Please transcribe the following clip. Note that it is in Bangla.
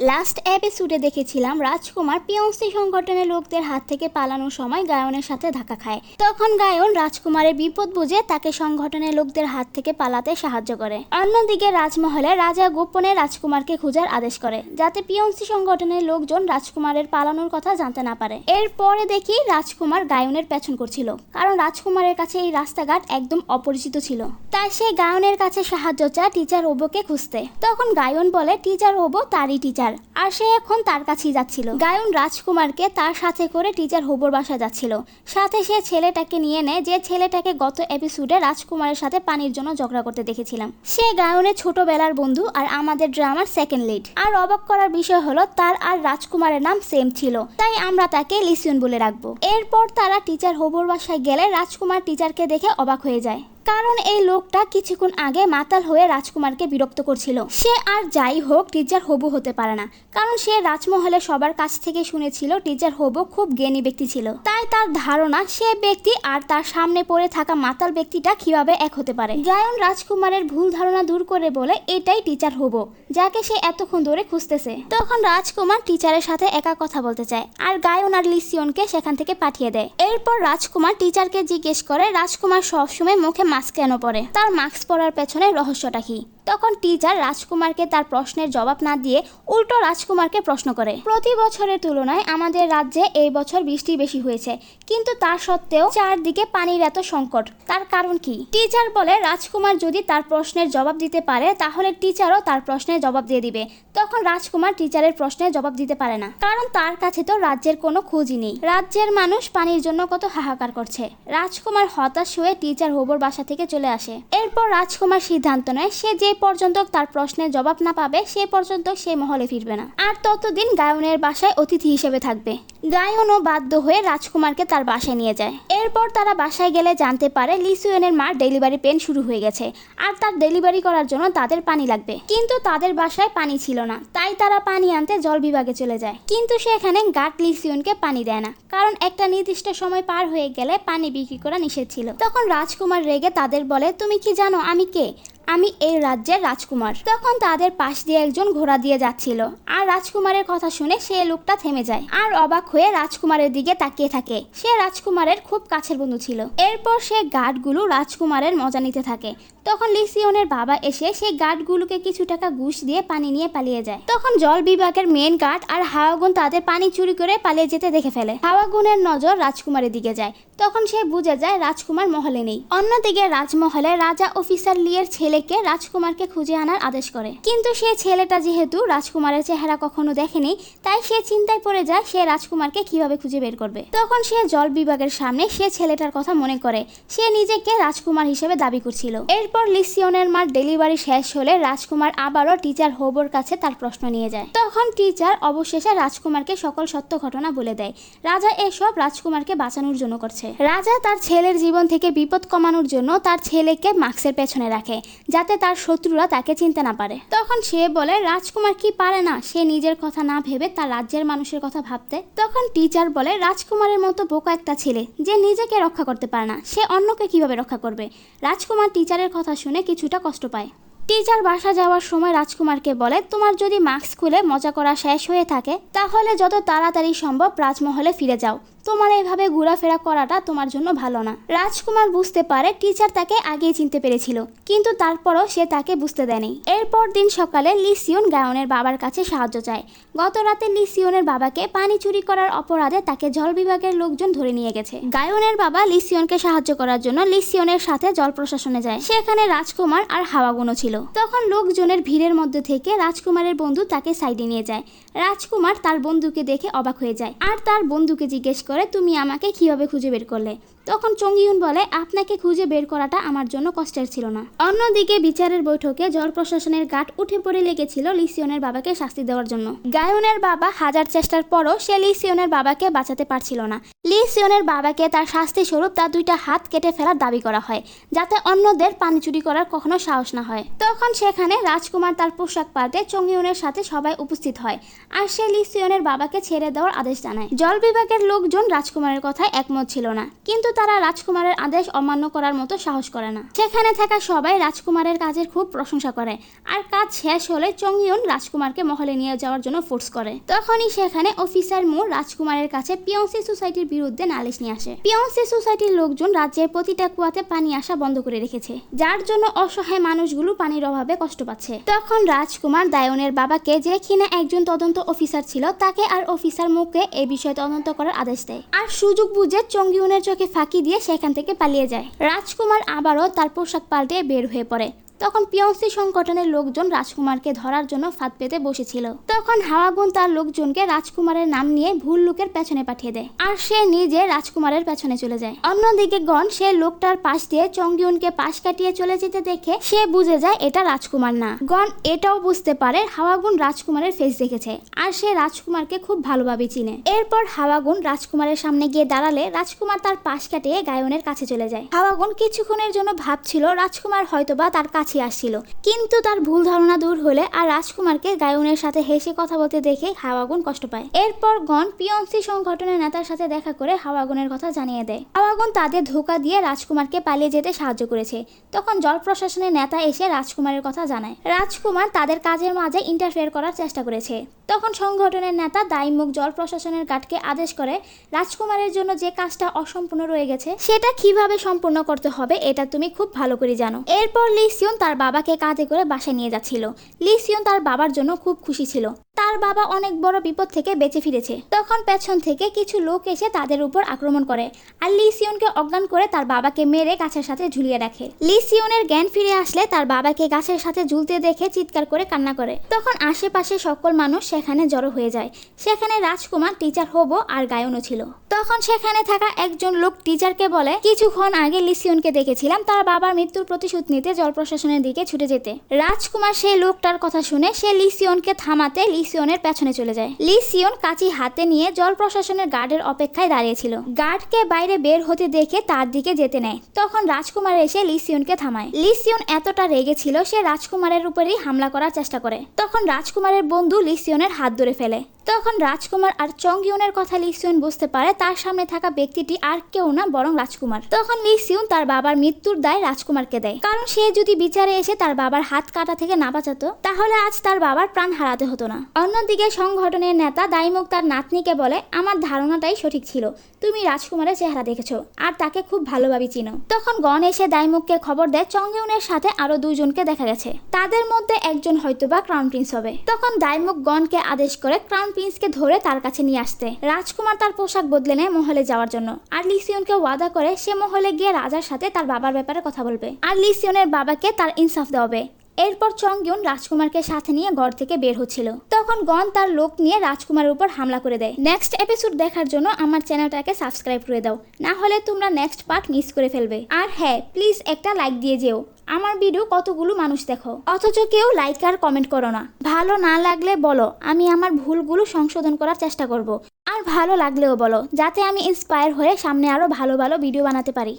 লাস্ট এপিসোডে দেখেছিলাম রাজকুমার পিয়ন্সি সংগঠনের লোকদের হাত থেকে পালানোর সময় গায়নের সাথে ধাক্কা খায়। তখন গায়ন রাজকুমারের বিপদ বুঝে তাকে সংগঠনের লোকদের হাত থেকে পালাতে সাহায্য করে। অন্যদিকে রাজমহলে রাজা গোপনে রাজকুমারকে খোঁজার আদেশ করে, যাতে পিয়ন্সি সংগঠনের লোকজন রাজকুমারের পালানোর কথা জানতে না পারে। এরপরে দেখি রাজকুমার গায়নের পেছন করছিল, কারণ রাজকুমারের কাছে এই রাস্তাঘাট একদম অপরিচিত ছিল। তাই সে গায়নের কাছে সাহায্য চায় টিচার ওবোকে খুঁজতে। তখন গায়ন বলে টিচার ওবো, তারই টিচার আর সে এখন তার কাছেই যাচ্ছিল। গায়ন রাজকুমারকে তার সাথে করে টিচার হোবর বাসা যাচ্ছিল। সাথে সে ছেলেটাকে নিয়ে নেয়, যে ছেলেটাকে গত এপিসোডে রাজকুমারের সাথে পানির জন্য ঝগড়া করতে দেখেছিলাম। সে গায়নের ছোটবেলার বন্ধু আর আমাদের ড্রামার সেকেন্ড লিড আর অবাক করার বিষয় হলো, তার আর রাজকুমারের নাম সেম ছিল। তাই আমরা তাকে লিসিয়ন বলে রাখব। এরপর তারা টিচার হোবর বাসায় গেলে রাজকুমার টিচারকে দেখে অবাক হয়ে যায়। কারণ এই লোকটা কিছুক্ষণ আগে মাতাল হয়ে রাজকুমারকে বিরক্ত করছিল। সে আর যাই হোক টিচার হবু হতে পারে না। কারণ সে রাজমহলে সবার কাছ থেকে শুনেছিল টিচার হবু খুব জ্ঞানী ব্যক্তি ছিল। তাই তার ধারণা, সে ব্যক্তি আর তার সামনে পড়ে থাকা মাতাল ব্যক্তিটা কীভাবে এক হতে পারে? গায়ন রাজকুমারের ভুল ধারণা দূর করে বলে এটাই টিচার হবু, যাকে সে এতক্ষণ ধরে খুঁজতেছে। তখন রাজকুমার টিচারের সাথে একা কথা বলতে চায় আর গায়ন আর লিসিয়নকে সেখান থেকে পাঠিয়ে দেয়। এরপর রাজকুমার টিচারকে জিজ্ঞেস করে, রাজকুমার সবসময় মুখে মাস্ক কেন পরে? তার মাস্ক পরার পেছনে রহস্যটা কি? তখন টিচার রাজকুমারকে তার প্রশ্নের জবাব না দিয়ে উল্টো রাজকুমারকে প্রশ্ন করে। প্রতি বছরের তুলনায় আমাদের রাজ্যে এই বছর বৃষ্টি বেশি হয়েছে। কিন্তু তা সত্ত্বেও চারদিকে পানির এত সংকট, তার কারণ কি? টিচার বলে, রাজকুমার যদি তার প্রশ্নের জবাব দিতে পারে, তাহলে টিচারও তার প্রশ্নের জবাব দিয়ে দিবে। তখন রাজকুমার টিচারের প্রশ্নের জবাব দিতে পারে না। কারণ তার কাছে তো রাজ্যের কোনো খোঁজই নেই। রাজ্যের মানুষ পানির জন্য কত হাহাকার করছে। রাজকুমার হতাশ হয়ে টিচার হোবর বাসা থেকে চলে আসে। এরপর রাজকুমার সিদ্ধান্ত নেয়, সে যে পর্যন্ত তার প্রশ্নের জবাব না পাবে, সে পর্যন্ত সে মহলে ফিরবে না। আর ততদিন গায়নের বাসায় অতিথি হিসেবে থাকবে। গায়নও বাধ্য হয়ে রাজকুমারকে তার বাসায় নিয়ে যায়। এরপর তারা বাসায় গেলে জানতে পারে লিসুয়েনের মার ডেলিভারি পেন শুরু হয়ে গেছে, আর তার ডেলিভারি করার জন্য তাদের পানি লাগবে। কিন্তু তাদের বাসায় পানি ছিল না, তাই তারা পানি আনতে জল বিভাগে চলে যায়। কিন্তু সেখানে গাট লিসিয়নকে পানি দেয় না, কারণ একটা নির্দিষ্ট সময় পার হয়ে গেলে পানি বিক্রি করা নিষেধ ছিল। তখন রাজকুমার রেগে তাদের বলে, তুমি কি জানো আমি কে? আমি এই রাজ্যের রাজকুমার। তখন তাদের পাশ দিয়ে একজন ঘোড়া দিয়ে যাচ্ছিল। আর রাজকুমারের কথা শুনে সে লোকটা থেমে যায়। আর অবাক হয়ে রাজকুমারের দিকে তাকিয়ে থাকে। সে রাজকুমারের খুব কাছের বন্ধু ছিল। এরপর সে গার্ডগুলো রাজকুমারের মজা নিতে থাকে। তখন লিসিয়নের বাবা এসে সেই গার্ডগুলোকে কিছু টাকা ঘুষ দিয়ে পানি নিয়ে পালিয়ে যায়। তখন জল বিভাগের মেন গার্ড আর হাওয়াগুন তাদের পানি চুরি করে পালিয়ে যেতে দেখে ফেলে। হাওয়াগুনের নজর রাজকুমারের দিকে যায়। তখন সে বুঝে যায় রাজকুমার মহলে নেই। অন্যদিকে রাজমহলে রাজা অফিসার লিয়ের ছেলেকে রাজকুমারকে খুঁজে আনার আদেশ করে। কিন্তু সে ছেলেটা যেহেতু রাজকুমারের চেহারা কখনো দেখেনি, তাই সে চিন্তায় পড়ে যায় সে রাজকুমারকে কীভাবে খুঁজে বের করবে। তখন সে জল বিভাগের সামনে সে ছেলেটার কথা মনে করে। সে নিজেকে রাজকুমার হিসেবে দাবি করছিল। এরপর লিসিয়নের মার ডেলিভারি শেষ হলে রাজকুমার আবারও টিচার হোবর কাছে তার প্রশ্ন নিয়ে যায়। তখন টিচার অবশেষে রাজকুমারকে সকল সত্য ঘটনা বলে দেয়। রাজা এসব রাজকুমারকে বাঁচানোর জন্য করছে। রাজা তার ছেলের জীবন থেকে বিপদ কমানোর জন্য তার ছেলেকে মাস্কের পেছনে রাখে। যাতে তার শত্রুরা তাকে চিনতে না পারে। তখন সে বলে, রাজকুমার কি পারে না? সে নিজের কথা না ভেবে তার রাজ্যের মানুষের কথা ভাবতে। তখন টিচার বলে, রাজকুমারের মতো বোকা একটা ছেলে যে নিজেকে রক্ষা করতে পারে না, সে অন্যকে কীভাবে রক্ষা করবে? রাজকুমার টিচারের কথা শুনে কিছুটা কষ্ট পায়। টিচার বাসা যাওয়ার সময় রাজকুমারকে বলে, তোমার যদি মাস্ক খুলে মজা করা শেষ হয়ে থাকে, তাহলে যত তাড়াতাড়ি সম্ভব রাজমহলে ফিরে যাও। তোমার এইভাবে ঘোরাফেরা করাটা তোমার জন্য ভালো না। রাজকুমার বুঝতে পারে টিচার তাকে আগেই চিনতে পেরেছিল, কিন্তু তারপরও সে তাকে বুঝতে দেয়নি। এরপর দিন সকালে লিসিয়ন গায়নের বাবার কাছে সাহায্য চায়। গত রাতে লিসিয়নের বাবাকে পানি চুরি করার অপরাধে তাকে জল বিভাগের লোকজন ধরে নিয়ে গেছে। গায়নের বাবা লিসিয়নকে সাহায্য করার জন্য লিসিয়নের সাথে জল প্রশাসনে যায়। সেখানে রাজকুমার আর হাওয়াগুনো ছিল। তখন লোকজনের ভিড়ের মধ্যে থেকে রাজকুমারের বন্ধু তাকে সাইডে নিয়ে যায়। রাজকুমার তার বন্ধুকে দেখে অবাক হয়ে যায়। আর তার বন্ধুকে জিজ্ঞেস করে তুমি আমাকে কীভাবে খুঁজে বের করলে? তখন চঙ্গিউন বলে, আপনাকে খুঁজে বের করাটা আমার জন্য কষ্টের ছিল না। অন্যদিকে বিচারের বৈঠকে জল প্রশাসনের গাট উঠে পড়ে লেগেছিল লিসিয়নের বাবাকে শাস্তি দেওয়ার জন্য। গায়নের বাবা হাজার চেষ্টার পরও সে লিসিয়নের বাবাকে বাঁচাতে পারছিল না। লিসিয়নের বাবাকে তার শাস্তি স্বরূপ তার দুইটা হাত কেটে ফেলার দাবি করা হয়, যাতে অন্যদের পানি চুরি করার কখনো সাহস না হয়। তখন সেখানে রাজকুমার তার পোশাক পাল্টে চঙ্গিউনের সাথে সবাই উপস্থিত হয় আর সে লিসিয়নের বাবাকে ছেড়ে দেওয়ার আদেশ জানায়। জল বিভাগের লোকজন রাজকুমারের কথায় একমত ছিল না, কিন্তু তারা রাজকুমারের আদেশ অমান্য করার মতো সাহস করে না। সেখানে থাকা সবাই রাজকুমারের কাজের খুব প্রশংসা করে। আর কাজ শেষ হলে চংইউন রাজকুমারকে মহলে নিয়ে যাওয়ার জন্য ফোর্স করে। তখনই সেখানে অফিসার মু রাজকুমারের কাছে পিয়ন্সি সোসাইটির বিরুদ্ধে নালিশ নিয়ে আসে। পিয়ন্সি সোসাইটির লোকজন রাজ্যের প্রতিটা কুয়াতে পানি আসা বন্ধ করে রেখেছে, যার জন্য অসহায় মানুষগুলো পানির অভাবে কষ্ট পাচ্ছে। তখন রাজকুমার দায়নের বাবাকে যে কিনা একজন তদন্ত অফিসার ছিল, তাকে আর অফিসার মুখে এই বিষয়ে তদন্ত করার আদেশ দেয়। আর সুযোগ বুঝে চঙ্গিউনের চোখে ফাঁকি দিয়ে সেখান থেকে পালিয়ে যায়। রাজকুমার আবারও তার পোশাক পাল্টে বের হয়ে পড়ে। তখন পিয়ন্সি সংগঠনের লোকজন রাজকুমারকে ধরার জন্য ফাঁদ পেতে বসেছিল। তখন হাওয়াগুন তার লোকজনকে রাজকুমারের নাম নিয়ে ভুল লোকের পেছনে পাঠিয়ে দেয় আর সে নিজে রাজকুমারের পেছনে চলে যায়। অন্যদিকে গণ সে লোকটার পাশ দিয়ে চঙ্গিউনকে পাশ কাটিয়ে চলে যেতে দেখে সে বুঝে যায় এটা রাজকুমার না। গণ এটাও বুঝতে পারে হাওয়াগুন রাজকুমারের ফেস দেখেছে আর সে রাজকুমারকে খুব ভালোভাবে চিনে। এরপর হাওয়াগুন রাজকুমারের সামনে গিয়ে দাঁড়ালে রাজকুমার তার পাশ কাটিয়ে গায়নের কাছে চলে যায়। হাওয়াগুন কিছুক্ষণের জন্য ভাবছিল রাজকুমার হয়তোবা তার কাছে আসছিল। কিন্তু তার ভুল ধারণা দূর হলে আর রাজকুমারকে গায়নের সাথে হেসে কথা বলতে দেখে হাওয়াগুন কষ্ট পায়। এরপর গণ পিয়ন্সি সংগঠনের নেতার সাথে দেখা করে হাওয়াগুনের কথা জানিয়ে দেয়। হাওয়াগুন তাদের ধোকা দিয়ে রাজকুমারকে পালিয়ে যেতে সাহায্য করেছে। তখন জল প্রশাসনের নেতা এসে রাজকুমারের কথা জানায়। রাজকুমার তাদের কাজের মাঝে ইন্টারফেয়ার করার চেষ্টা করেছে। তখন সংগঠনের নেতা দায়মুখ জল প্রশাসনের গার্ডকে আদেশ করে, রাজকুমারের জন্য যে কাজটা অসম্পূর্ণ রয়ে গেছে, সেটা কীভাবে সম্পূর্ণ করতে হবে, এটা তুমি খুব ভালো করে জানো। এরপর লিসিয়ন তার বাবাকে কাঁধে করে বাসায় নিয়ে যাচ্ছিল। লিসিয়ন তার বাবার জন্য খুব খুশি ছিল। তার বাবা অনেক বড় বিপদ থেকে বেঁচে ফিরেছে। তখন পেছন থেকে কিছু লোক এসে তাদের উপর আক্রমণ করে আর লিসিয়নকে অজ্ঞান করে তার বাবাকে মেরে গাছের সাথে ঝুলিয়ে রাখে। লিসিয়নের জ্ঞান ফিরে আসলে তার বাবাকে গাছের সাথে ঝুলতে দেখে চিৎকার করে কান্না করে। তখন আশেপাশে সকল মানুষ সেখানে জড়ো হয়ে যায়। সেখানে রাজকুমার, টিচার হব আর গায়নও ছিল। তখন সেখানে থাকা একজন লোক টিচারকে বলে, কিছুক্ষণ আগে লিসিয়নকে দেখেছিলাম তার বাবার মৃত্যুর প্রতিশোধ নিতে জল প্রশাসনের দিকে ছুটে যেতে। রাজকুমার সেই লোকটার কথা শুনে সে লিসিয়নকে থামাতে লিসিয়নের পেছনে চলে যায়। লিসিয়ন কাঁচি হাতে নিয়ে জল প্রশাসনের গার্ডের অপেক্ষায় দাঁড়িয়েছিল। গার্ডকে বাইরে বের হতে দেখে তার দিকে যেতে নেয়। তখন রাজকুমার এসে লিসিয়নকে থামায়। লিসিয়ন এতটা রেগে ছিল সে রাজকুমারের উপরেই হামলা করার চেষ্টা করে। তখন রাজকুমারের বন্ধু লিসিয়নের হাত ধরে ফেলে। তখন রাজকুমার আর চংইউনের কথা লিসিয়ন বুঝতে পারে তার সামনে থাকা ব্যক্তিটি আর কেউ না, বরং রাজকুমার। তখন লিসিয়ন তার বাবার মৃত্যুর দায় রাজকুমারকে দেয়। কারণ সে যদি বিচারে এসে তার বাবার হাত কাটা থেকে না বাঁচাতো, তাহলে আজ তার বাবার প্রাণ হারাতে হতো না। অন্যদিকে সংগঠনের নেতা দাইমুখ তার নাতনিকে বলে, আমার ধারণাটাই সঠিক ছিল। তুমি রাজকুমারের চেহারা দেখেছ আর তাকে খুব ভালোভাবে চিনো। তখন গণ এসে দাইমুখকে খবর দেয় চংইউনের সাথে আরও দুইজনকে দেখা গেছে। তাদের মধ্যে একজন হয়তোবা ক্রাউন প্রিন্স হবে। তখন দাইমুখ গণকে আদেশ করে ক্রাউন প্রিন্সকে ধরে তার কাছে নিয়ে আসতে। রাজকুমার তার পোশাক বদলে নেয় মহলে যাওয়ার জন্য। আর লিসিয়নকে ওয়াদা করে, সে মহলে গিয়ে রাজার সাথে তার বাবার ব্যাপারে কথা বলবে। আর লিসিয়নের বাবাকে তার ইনসাফ দেওয়াবে। এরপর চংgyun রাজকুমারকে সাথে নিয়ে ঘর থেকে বের হচ্ছিল। তখন গন তার লোক নিয়ে রাজকুমারের উপর হামলা করে দেয়। নেক্সট এপিসোড দেখার জন্য আমার চ্যানেলটাকে সাবস্ক্রাইব করে দাও। না হলে তোমরা নেক্সট পার্ট মিস করে ফেলবে। আর হ্যাঁ প্লিজ একটা লাইক দিয়ে যেও। আমার ভিডিও কতগুলো মানুষ দেখো। অথচ কেউ লাইক আর কমেন্ট করো না। ভালো না লাগলে বলো, আমি আমার ভুলগুলো সংশোধন করার চেষ্টা করব। আর ভালো লাগলেও বলো, যাতে আমি ইন্সপায়ার হয়ে সামনে আরও ভালো ভালো ভিডিও বানাতে পারি।